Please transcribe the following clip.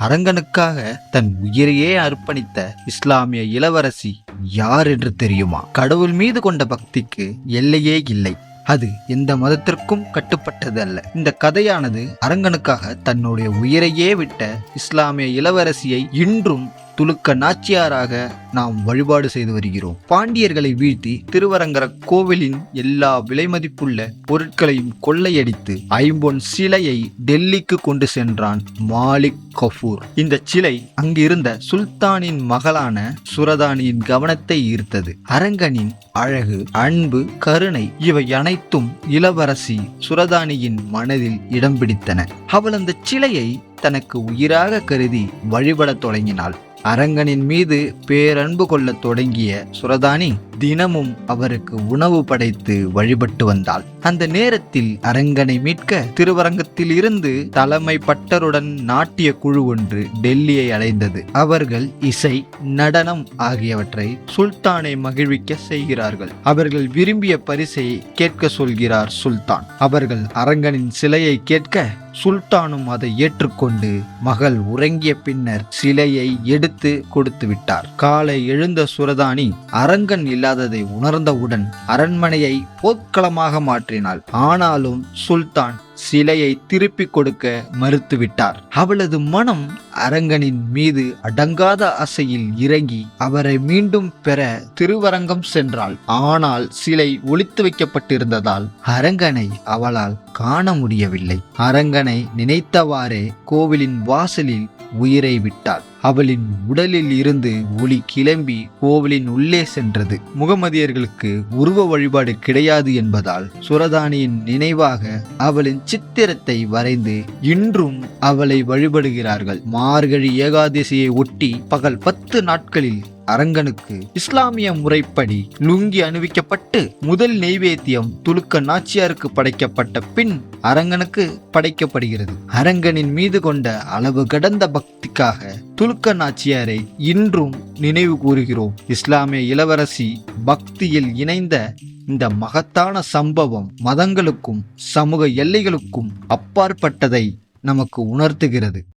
அரங்கனுக்காக தன் உயிரையே அர்ப்பணித்த இஸ்லாமிய இளவரசி யார் என்று தெரியுமா? கடவுள் மீது கொண்ட பக்திக்கு எல்லையே இல்லை. அது எந்த மதத்திற்கும் கட்டுப்பட்டது அல்ல இந்த கதையானது அரங்கனுக்காக தன்னுடைய உயிரையே விட்ட இஸ்லாமிய இளவரசியை இன்றும் துலுக்க நாச்சியாராக நாம் வழிபாடு செய்து வருகிறோம். பாண்டியர்களை வீழ்த்தி திருவரங்கர கோவிலின் எல்லா விலைமதிப்புள்ள பொருட்களையும் கொள்ளையடித்து ஐம்பொன் சிலையை டெல்லிக்கு கொண்டு சென்றான் மாலிக் கஃபூர் இந்த சிலை அங்கிருந்த சுல்தானின் மகளான சுரதானியின் கவனத்தை ஈர்த்தது. அரங்கனின் அழகு அன்பு கருணை இவை அனைத்தும் இளவரசி சுரதானியின் மனதில் இடம் பிடித்தன. அவள் அந்த சிலையை தனக்கு உயிராக கருதி வழிபடத் தொடங்கினாள். அரங்கனின் மீது பேரன்பு கொள்ளத் தொடங்கிய சுரதானி தினமும் அவருக்கு உணவு படைத்து வழிபட்டு வந்தாள். அந்த நேரத்தில் அரங்கனை மீட்க திருவரங்கத்தில் இருந்து தலைமை பட்டருடன் நாட்டிய குழு ஒன்று டெல்லியை அடைந்தது. அவர்கள் இசை நடனம் ஆகியவற்றை சுல்தானை மகிழ்விக்க செய்கிறார்கள். அவர்கள் விரும்பிய பரிசை கேட்க சொல்கிறார் சுல்தான். அவர்கள் அரங்கனின் சிலையை கேட்க சுல்தானும் அதை ஏற்றுக்கொண்டு மகள் உறங்கிய பின்னர் சிலையை எடுத்து கொடுத்து விட்டார். காலை எழுந்த சுரதானி அரங்கன் இல்லாததை உணர்ந்தவுடன் அரண்மனையை போர்க்களமாக மாற்றினாள். ஆனாலும் சுல்தான் சிலையை திருப்பிக் கொடுக்க மறுத்துவிட்டார். அவளது மனம் அரங்கனின் மீது அடங்காத அசையில் இறங்கி அவரை மீண்டும் பெற திருவரங்கம் சென்றாள். ஆனால் சிலை ஒழித்து வைக்கப்பட்டிருந்ததால் அரங்கனை அவளால் காண முடியவில்லை. அரங்கனை நினைத்தவாறே கோவிலின் வாசலில் உயிரை விட்டாள். அவளின் உடலில் இருந்து ஒளி கிளம்பி கோவிலின் உள்ளே சென்றது. முகமதியர்களுக்கு உருவ வழிபாடு கிடையாது என்பதால் சுரதானியின் நினைவாக அவளின் சித்திரத்தை வரைந்து இன்றும் அவளை வழிபடுகிறார்கள். மார்கழி ஏகாதசியை ஒட்டி பகல் பத்து நாட்களில் அரங்கனுக்கு இஸ்லாமிய முறைப்படி லுங்கி அணிவிக்கப்பட்டு முதல் நெய்வேத்தியம் துலுக்க நாச்சியாருக்கு படைக்கப்பட்ட பின் அரங்கனுக்கு படைக்கப்படுகிறது. அரங்கனின் மீது கொண்ட அளவு கடந்த பக்திக்காக துலுக்க நாச்சியாரை இன்றும் நினைவு கூறுகிறோம். இஸ்லாமிய இளவரசி பக்தியில் இணைந்த இந்த மகத்தான சம்பவம் மதங்களுக்கும் சமூக எல்லைகளுக்கும் அப்பாற்பட்டதை நமக்கு உணர்த்துகிறது.